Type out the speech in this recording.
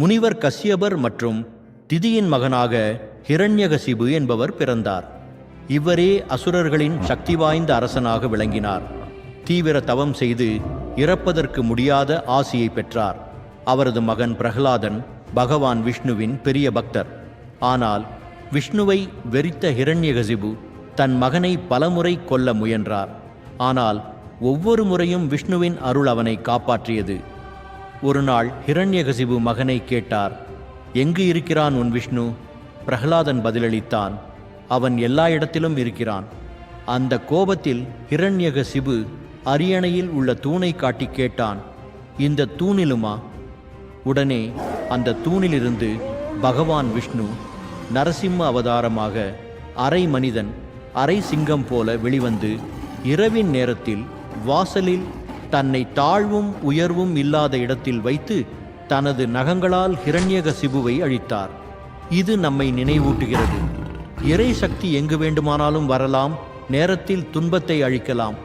முனிவர் கஸ்யபர் மற்றும் திதியின் மகனாக ஹிரண்யகசிபு என்பவர் பிறந்தார். இவரே அசுரர்களின் சக்தி வாய்ந்த அரசனாக விளங்கினார். தீவிர தவம் செய்து இறப்பதற்கு முடியாத ஆசியை பெற்றார். அவரது மகன் பிரகலாதன் பகவான் விஷ்ணுவின் பெரிய பக்தர். ஆனால் விஷ்ணுவை வெறித்த ஹிரண்யகசிபு தன் மகனை பலமுறை கொல்ல முயன்றார். ஆனால் ஒவ்வொரு முறையும் விஷ்ணுவின் அருள் அவனை காப்பாற்றியது. ஒரு நாள் ஹிரண்யகசிபு மகனை கேட்டார் எங்கு இருக்கிறான் உன் விஷ்ணு? பிரகலாதன் பதிலளித்தான் அவன் எல்லா இடத்திலும் இருக்கிறான். அந்த கோபத்தில் ஹிரண்யகசிபு அரியணையில் உள்ள தூணை காட்டி கேட்டான் இந்த தூணிலுமா? உடனே அந்த தூணிலிருந்து பகவான் விஷ்ணு நரசிம்ம அவதாரமாக அரை மனிதன் அரை சிங்கம் போல வெளிவந்து இரவின் நேரத்தில் வாசலில் தன்னை தாழ்வும் உயர்வும் இல்லாத இடத்தில் வைத்து தனது நகங்களால் ஹிரண்யக சிபுவை அழித்தார். இது நம்மை நினைவூட்டுகிறது. இறை சக்தி எங்கு வேண்டுமானாலும் வரலாம் நேரத்தில் துன்பத்தை அழிக்கலாம்.